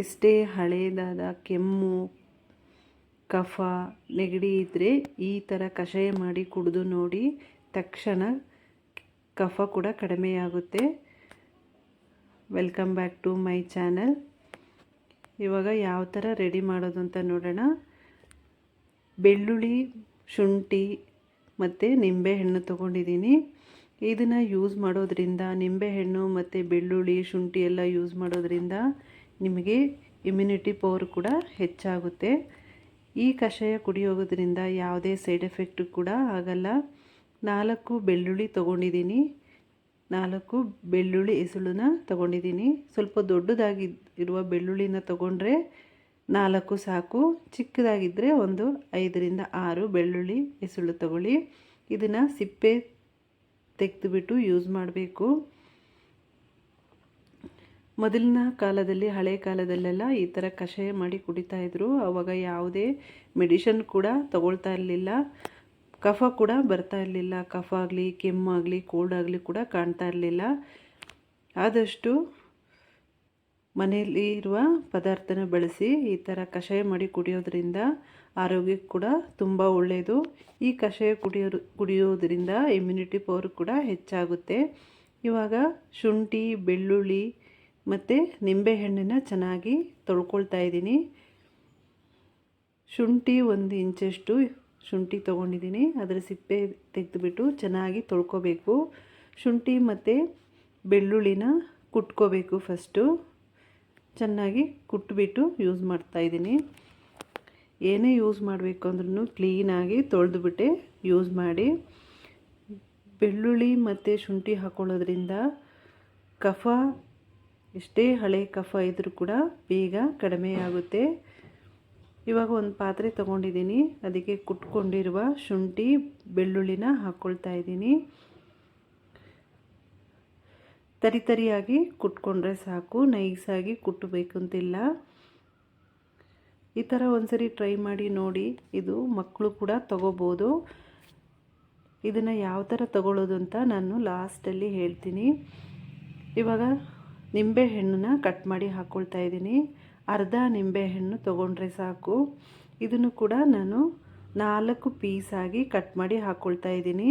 ಎಷ್ಟೇ ಹಳೆಯದಾದ ಕೆಮ್ಮು, ಕಫ, ನೆಗಡಿ ಇದ್ದರೆ ಈ ಥರ ಕಷಾಯ ಮಾಡಿ ಕುಡಿದು ನೋಡಿ ತಕ್ಷಣ ಕಫ ಕೂಡ ಕಡಿಮೆಯಾಗುತ್ತೆ. Welcome back to my channel ಇವಾಗ ಯಾವ ಥರ ರೆಡಿ ಮಾಡೋದು ಅಂತ ನೋಡೋಣ. ಬೆಳ್ಳುಳ್ಳಿ, ಶುಂಠಿ ಮತ್ತು ನಿಂಬೆಹಣ್ಣು ತೊಗೊಂಡಿದ್ದೀನಿ. ಇದನ್ನು ಯೂಸ್ ಮಾಡೋದ್ರಿಂದ ನಿಂಬೆಹಣ್ಣು ಮತ್ತು ಬೆಳ್ಳುಳ್ಳಿ, ಶುಂಠಿ ಎಲ್ಲ ಯೂಸ್ ಮಾಡೋದ್ರಿಂದ ನಿಮಗೆ ಇಮ್ಯುನಿಟಿ ಪವರ್ ಕೂಡ ಹೆಚ್ಚಾಗುತ್ತೆ. ಈ ಕಷಾಯ ಕುಡಿಯೋದ್ರಿಂದ ಯಾವುದೇ ಸೈಡ್ ಎಫೆಕ್ಟು ಕೂಡ ಆಗಲ್ಲ. ನಾಲ್ಕು ಬೆಳ್ಳುಳ್ಳಿ ತೊಗೊಂಡಿದ್ದೀನಿ. ನಾಲ್ಕು ಬೆಳ್ಳುಳ್ಳಿ ಎಸಳನ್ನ ತೊಗೊಂಡಿದ್ದೀನಿ. ಸ್ವಲ್ಪ ದೊಡ್ಡದಾಗಿ ಇರುವ ಬೆಳ್ಳುಳ್ಳಿನ ತೊಗೊಂಡ್ರೆ ನಾಲ್ಕು ಸಾಕು. ಚಿಕ್ಕದಾಗಿದ್ದರೆ ಒಂದು ಐದರಿಂದ ಆರು ಬೆಳ್ಳುಳ್ಳಿ ಎಸಳು ತಗೊಳ್ಳಿ. ಇದನ್ನು ಸಿಪ್ಪೆ ತೆಗೆದುಬಿಟ್ಟು ಯೂಸ್ ಮಾಡಬೇಕು. ಮೊದಲಿನ ಕಾಲದಲ್ಲಿ, ಹಳೆ ಕಾಲದಲ್ಲೆಲ್ಲ ಈ ಥರ ಕಷಾಯ ಮಾಡಿ ಕುಡಿತಾ ಇದ್ರು. ಆವಾಗ ಯಾವುದೇ ಮೆಡಿಷನ್ ಕೂಡ ತಗೊಳ್ತಾ ಇರಲಿಲ್ಲ. ಕಫ ಕೂಡ ಬರ್ತಾ ಇರಲಿಲ್ಲ. ಕಫ ಆಗಲಿ ಕೆಮ್ಮಾಗಲಿ ಕೋಲ್ಡ್ ಆಗಲಿ ಕೂಡ ಕಾಣ್ತಾ ಇರಲಿಲ್ಲ. ಆದಷ್ಟು ಮನೆಯಲ್ಲಿ ಇರುವ ಪದಾರ್ಥನ ಬಳಸಿ ಈ ಥರ ಕಷಾಯ ಮಾಡಿ ಕುಡಿಯೋದ್ರಿಂದ ಆರೋಗ್ಯಕ್ಕೆ ಕೂಡ ತುಂಬ ಒಳ್ಳೆಯದು ಈ ಕಷಾಯ ಕುಡಿಯೋ ಕುಡಿಯೋದ್ರಿಂದ ಇಮ್ಯುನಿಟಿ ಪವರ್ ಕೂಡ ಹೆಚ್ಚಾಗುತ್ತೆ. ಇವಾಗ ಶುಂಠಿ, ಬೆಳ್ಳುಳ್ಳಿ ಮತ್ತು ನಿಂಬೆಹಣ್ಣನ್ನು ಚೆನ್ನಾಗಿ ತೊಳ್ಕೊಳ್ತಾ ಇದ್ದೀನಿ. ಶುಂಠಿ ಒಂದು ಇಂಚಷ್ಟು ಶುಂಠಿ ತೊಗೊಂಡಿದ್ದೀನಿ. ಅದರ ಸಿಪ್ಪೆ ತೆಗೆದುಬಿಟ್ಟು ಚೆನ್ನಾಗಿ ತೊಳ್ಕೊಬೇಕು. ಶುಂಠಿ ಮತ್ತು ಬೆಳ್ಳುಳ್ಳಿನ ಕುಟ್ಕೋಬೇಕು ಫಸ್ಟು. ಚೆನ್ನಾಗಿ ಕುಟ್ಬಿಟ್ಟು ಯೂಸ್ ಮಾಡ್ತಾಯಿದ್ದೀನಿ ಏನೇ ಯೂಸ್ ಮಾಡಬೇಕು ಅಂದ್ರೂ ಕ್ಲೀನಾಗಿ ತೊಳೆದುಬಿಟ್ಟೆ ಯೂಸ್ ಮಾಡಿ. ಬೆಳ್ಳುಳ್ಳಿ ಮತ್ತು ಶುಂಠಿ ಹಾಕೊಳ್ಳೋದ್ರಿಂದ ಕಫ ಎಷ್ಟೇ ಹಳೆ ಕಫ ಇದ್ದರೂ ಕೂಡ ಬೇಗ ಕಡಿಮೆ ಆಗುತ್ತೆ. ಇವಾಗ ಒಂದು ಪಾತ್ರೆ ತಗೊಂಡಿದ್ದೀನಿ. ಅದಕ್ಕೆ ಕುಟ್ಕೊಂಡಿರುವ ಶುಂಠಿ, ಬೆಳ್ಳುಳ್ಳಿನ ಹಾಕ್ಕೊಳ್ತಾ ಇದ್ದೀನಿ. ತರಿ ತರಿಯಾಗಿ ಕುಟ್ಕೊಂಡ್ರೆ ಸಾಕು. ನೈಸಾಗಿ ಕುಟ್ಟಬೇಕು ಅಂತಿಲ್ಲ ಈ ಥರ ಒಂದ್ಸರಿ ಟ್ರೈ ಮಾಡಿ ನೋಡಿ. ಇದು ಮಕ್ಕಳು ಕೂಡ ತಗೋಬೋದು. ಇದನ್ನು ಯಾವ ಥರ ತಗೊಳ್ಳೋದು ಅಂತ ನಾನು ಲಾಸ್ಟಲ್ಲಿ ಹೇಳ್ತೀನಿ. ಇವಾಗ ನಿಂಬೆ ಹಣ್ಣನ್ನ ಕಟ್ ಮಾಡಿ ಹಾಕ್ಕೊಳ್ತಾ ಇದ್ದೀನಿ. ಅರ್ಧ ನಿಂಬೆಹಣ್ಣು ತೊಗೊಂಡ್ರೆ ಸಾಕು. ಇದನ್ನು ಕೂಡ ನಾನು ನಾಲ್ಕು ಪೀಸಾಗಿ ಕಟ್ ಮಾಡಿ ಹಾಕ್ಕೊಳ್ತಾ ಇದ್ದೀನಿ.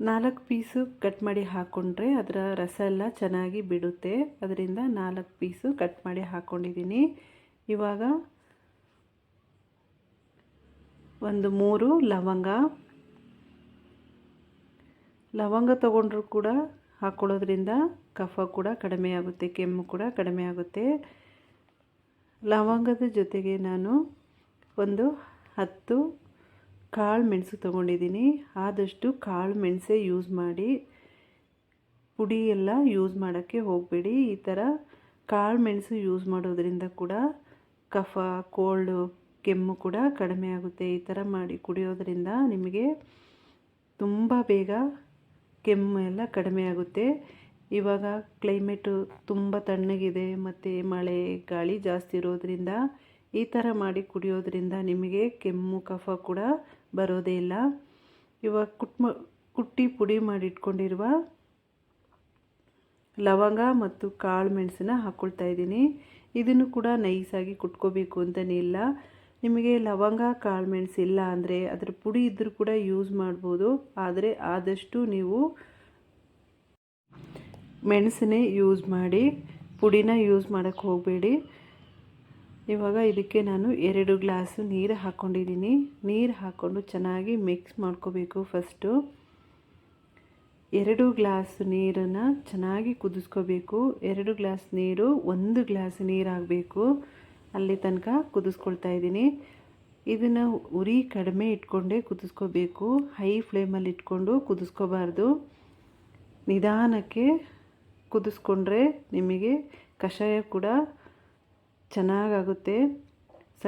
ನಾಲ್ಕು ಪೀಸು ಕಟ್ ಮಾಡಿ ಹಾಕ್ಕೊಂಡ್ರೆ ಅದರ ರಸ ಎಲ್ಲ ಚೆನ್ನಾಗಿ ಬಿಡುತ್ತೆ. ಅದರಿಂದ ನಾಲ್ಕು ಪೀಸು ಕಟ್ ಮಾಡಿ ಹಾಕ್ಕೊಂಡಿದ್ದೀನಿ ಇವಾಗ ಒಂದು ಮೂರು ಲವಂಗ. ಲವಂಗ ತೊಗೊಂಡ್ರೂ ಕೂಡ ಹಾಕ್ಕೊಳ್ಳೋದ್ರಿಂದ ಕಫ ಕೂಡ ಕಡಿಮೆ ಆಗುತ್ತೆ, ಕೆಮ್ಮು ಕೂಡ ಕಡಿಮೆ ಆಗುತ್ತೆ. ಲವಂಗದ ಜೊತೆಗೆ ನಾನು ಒಂದು ಹತ್ತು ಕಾಳು ಮೆಣಸು ತೊಗೊಂಡಿದ್ದೀನಿ. ಆದಷ್ಟು ಕಾಳು ಮೆಣಸೇ ಯೂಸ್ ಮಾಡಿ, ಪುಡಿ ಎಲ್ಲ ಯೂಸ್ ಮಾಡೋಕ್ಕೆ ಹೋಗಬೇಡಿ. ಈ ಥರ ಕಾಳು ಮೆಣಸು ಯೂಸ್ ಮಾಡೋದ್ರಿಂದ ಕೂಡ ಕಫ ಕೋಲ್ಡ್ ಕೆಮ್ಮು ಕೂಡ ಕಡಿಮೆ ಆಗುತ್ತೆ. ಈ ಥರ ಮಾಡಿ ಕುಡಿಯೋದ್ರಿಂದ ನಿಮಗೆ ತುಂಬ ಬೇಗ ಕೆಮ್ಮು ಎಲ್ಲ ಕಡಿಮೆ ಆಗುತ್ತೆ. ಇವಾಗ ಕ್ಲೈಮೇಟು ತುಂಬ ತಣ್ಣಗಿದೆ, ಮತ್ತು ಮಳೆ, ಗಾಳಿ ಜಾಸ್ತಿ ಇರೋದ್ರಿಂದ ಈ ಥರ ಮಾಡಿ ಕುಡಿಯೋದ್ರಿಂದ ನಿಮಗೆ ಕೆಮ್ಮು, ಕಫ ಕೂಡ ಬರೋದೇ ಇಲ್ಲ. ಇವಾಗ ಕುಟ್ಮ, ಕುಟ್ಟಿ ಪುಡಿ ಮಾಡಿಟ್ಕೊಂಡಿರುವ ಲವಂಗ ಮತ್ತು ಕಾಳು ಮೆಣಸನ್ನ ಹಾಕ್ಕೊಳ್ತಾ ಇದ್ದೀನಿ. ಇದನ್ನು ಕೂಡ ನೈಸಾಗಿ ಕುಟ್ಕೋಬೇಕು ಅಂತಲೇ ಇಲ್ಲ. ನಿಮಗೆ ಲವಂಗ, ಕಾಳು ಮೆಣಸು ಇಲ್ಲ ಅಂದರೆ ಅದರ ಪುಡಿ ಇದ್ದರೂ ಕೂಡ ಯೂಸ್ ಮಾಡ್ಬೋದು. ಆದರೆ ಆದಷ್ಟು ನೀವು ಮೆಣಸನ್ನೇ ಯೂಸ್ ಮಾಡಿ, ಪುಡಿನ ಯೂಸ್ ಮಾಡೋಕ್ಕೆ ಹೋಗಬೇಡಿ. ಇವಾಗ ಇದಕ್ಕೆ ನಾನು ಎರಡು ಗ್ಲಾಸು ನೀರು ಹಾಕ್ಕೊಂಡಿದ್ದೀನಿ ನೀರು ಹಾಕ್ಕೊಂಡು ಚೆನ್ನಾಗಿ ಮಿಕ್ಸ್ ಮಾಡ್ಕೋಬೇಕು ಫಸ್ಟು ಎರಡು ಗ್ಲಾಸ್ ನೀರನ್ನು ಚೆನ್ನಾಗಿ ಕುದಿಸ್ಕೋಬೇಕು. ಎರಡು ಗ್ಲಾಸ್ ನೀರು, ಒಂದು ಗ್ಲಾಸ್ ನೀರು ಆಗಬೇಕು. ಅಲ್ಲಿ ತನಕ ಕುದಿಸ್ಕೊಳ್ತಾ ಇದ್ದೀನಿ. ಇದನ್ನು ಉರಿ ಕಡಿಮೆ ಇಟ್ಕೊಂಡೇ ಕುದಿಸ್ಕೋಬೇಕು. ಹೈ ಫ್ಲೇಮಲ್ಲಿ ಇಟ್ಕೊಂಡು ಕುದಿಸ್ಕೋಬಾರ್ದು. ನಿಧಾನಕ್ಕೆ ಕುದಿಸ್ಕೊಂಡ್ರೆ ನಿಮಗೆ ಕಷಾಯ ಕೂಡ ಚೆನ್ನಾಗಾಗುತ್ತೆ. ಸ,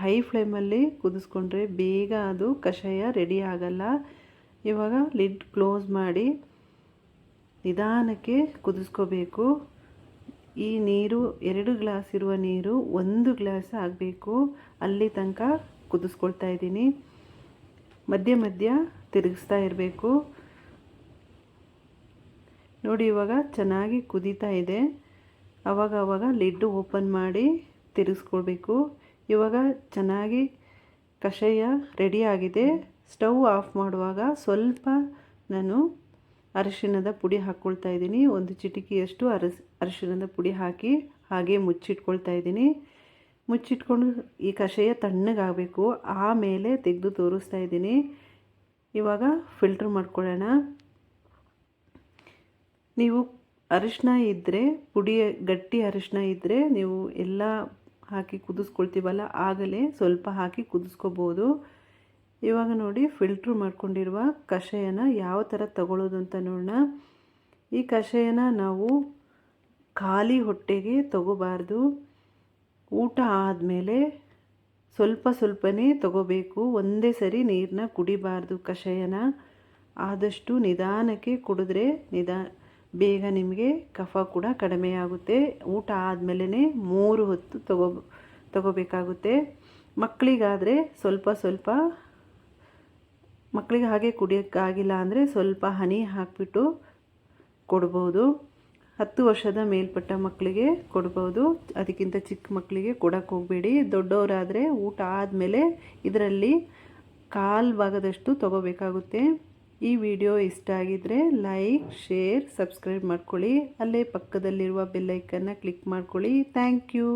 ಹೈ ಫ್ಲೇಮಲ್ಲಿ ಕುದಿಸ್ಕೊಂಡ್ರೆ ಬೇಗ ಅದು ಕಷಾಯ ರೆಡಿ ಆಗಲ್ಲ. ಇವಾಗ ಲಿಡ್ ಕ್ಲೋಸ್ ಮಾಡಿ ನಿಧಾನಕ್ಕೆ ಕುದಿಸ್ಕೋಬೇಕು. ಈ ನೀರು, ಎರಡು ಗ್ಲಾಸ್ ಇರುವ ನೀರು ಒಂದು ಗ್ಲಾಸ್ ಆಗಬೇಕು. ಅಲ್ಲಿ ತನಕ ಕುದಿಸ್ಕೊಳ್ತಾ ಇದ್ದೀನಿ. ಮಧ್ಯ ಮಧ್ಯ ತಿರುಗಿಸ್ತಾ ಇರಬೇಕು. ನೋಡಿ, ಇವಾಗ ಚೆನ್ನಾಗಿ ಕುದೀತಾ ಇದೆ. ಆವಾಗ ಆವಾಗ ಲಿಡ್ಡು ಓಪನ್ ಮಾಡಿ ತಿರುಗಿಸ್ಕೊಳ್ಬೇಕು. ಇವಾಗ ಚೆನ್ನಾಗಿ ಕಷಾಯ ರೆಡಿ ಆಗಿದೆ. ಸ್ಟವ್ ಆಫ್ ಮಾಡುವಾಗ ಸ್ವಲ್ಪ ನಾನು ಅರಿಶಿಣದ ಪುಡಿ ಹಾಕ್ಕೊಳ್ತಾ ಇದ್ದೀನಿ. ಒಂದು ಚಿಟಿಕಿಯಷ್ಟು ಅರಸ್ ಅರಿಶಿಣದ ಪುಡಿ ಹಾಕಿ ಹಾಗೆ ಮುಚ್ಚಿಟ್ಕೊಳ್ತಾ ಇದ್ದೀನಿ. ಮುಚ್ಚಿಟ್ಕೊಂಡು ಈ ಕಷಾಯ ತಣ್ಣಗಾಗಬೇಕು. ಆಮೇಲೆ ತೆಗೆದು ತೋರಿಸ್ತಾ ಇದ್ದೀನಿ. ಇವಾಗ ಫಿಲ್ಟ್ರ್ ಮಾಡ್ಕೊಳ್ಳೋಣ. ನೀವು ಅರಿಶಿನ ಇದ್ದರೆ ಪುಡಿ, ಗಟ್ಟಿ ಅರಿಶಿನ ಇದ್ದರೆ ನೀವು ಎಲ್ಲ ಹಾಕಿ ಕುದಿಸ್ಕೊಳ್ತೀವಲ್ಲ, ಆಗಲೇ ಸ್ವಲ್ಪ ಹಾಕಿ ಕುದಿಸ್ಕೋಬೋದು. ಇವಾಗ ನೋಡಿ ಫಿಲ್ಟ್ರ್ ಮಾಡ್ಕೊಂಡಿರುವ ಕಷಾಯನ ಯಾವ ಥರ ತಗೊಳ್ಳೋದು ಅಂತ ನೋಡೋಣ. ಈ ಕಷಾಯನ ನಾವು ಖಾಲಿ ಹೊಟ್ಟೆಗೆ ತಗೋಬಾರ್ದು. ಊಟ ಆದಮೇಲೆ ಸ್ವಲ್ಪ ಸ್ವಲ್ಪನೇ ತಗೋಬೇಕು. ಒಂದೇ ಸರಿ ನೀರನ್ನ ಕುಡಿಬಾರ್ದು ಕಷಾಯನ. ಆದಷ್ಟು ನಿಧಾನಕ್ಕೆ ಕುಡಿದ್ರೆ ನಿಧಾ, ಬೇಗ ನಿಮಗೆ ಕಫ ಕೂಡ ಕಡಿಮೆಯಾಗುತ್ತೆ ಊಟ ಆದಮೇಲೆ ಮೂರು ಹೊತ್ತು ತಗೋ, ತಗೋಬೇಕಾಗುತ್ತೆ. ಮಕ್ಕಳಿಗಾದರೆ ಸ್ವಲ್ಪ ಸ್ವಲ್ಪ, ಮಕ್ಕಳಿಗೆ ಹಾಗೆ ಕುಡಿಯೋಕ್ಕಾಗಿಲ್ಲ ಅಂದರೆ ಸ್ವಲ್ಪ ಹನಿ ಹಾಕಿಬಿಟ್ಟು ಕೊಡ್ಬೋದು. ಹತ್ತು ವರ್ಷದ ಮೇಲ್ಪಟ್ಟ ಮಕ್ಕಳಿಗೆ ಕೊಡ್ಬೋದು. ಅದಕ್ಕಿಂತ ಚಿಕ್ಕ ಮಕ್ಕಳಿಗೆ ಕೊಡೋಕ್ಕೆ ಹೋಗಬೇಡಿ. ದೊಡ್ಡವರಾದರೆ ಊಟ ಆದಮೇಲೆ ಇದರಲ್ಲಿ ಕಾಲು ಭಾಗದಷ್ಟು ತಗೋಬೇಕಾಗುತ್ತೆ. ಈ ವಿಡಿಯೋ ಇಷ್ಟ ಆಗಿದ್ದರೆ ಲೈಕ್, ಶೇರ್, ಸಬ್ಸ್ಕ್ರೈಬ್ ಮಾಡ್ಕೊಳ್ಳಿ. ಅಲ್ಲೇ ಪಕ್ಕದಲ್ಲಿರುವ ಬೆಲ್ಲೈಕನ್ನು ಕ್ಲಿಕ್ ಮಾಡ್ಕೊಳ್ಳಿ. Thank you.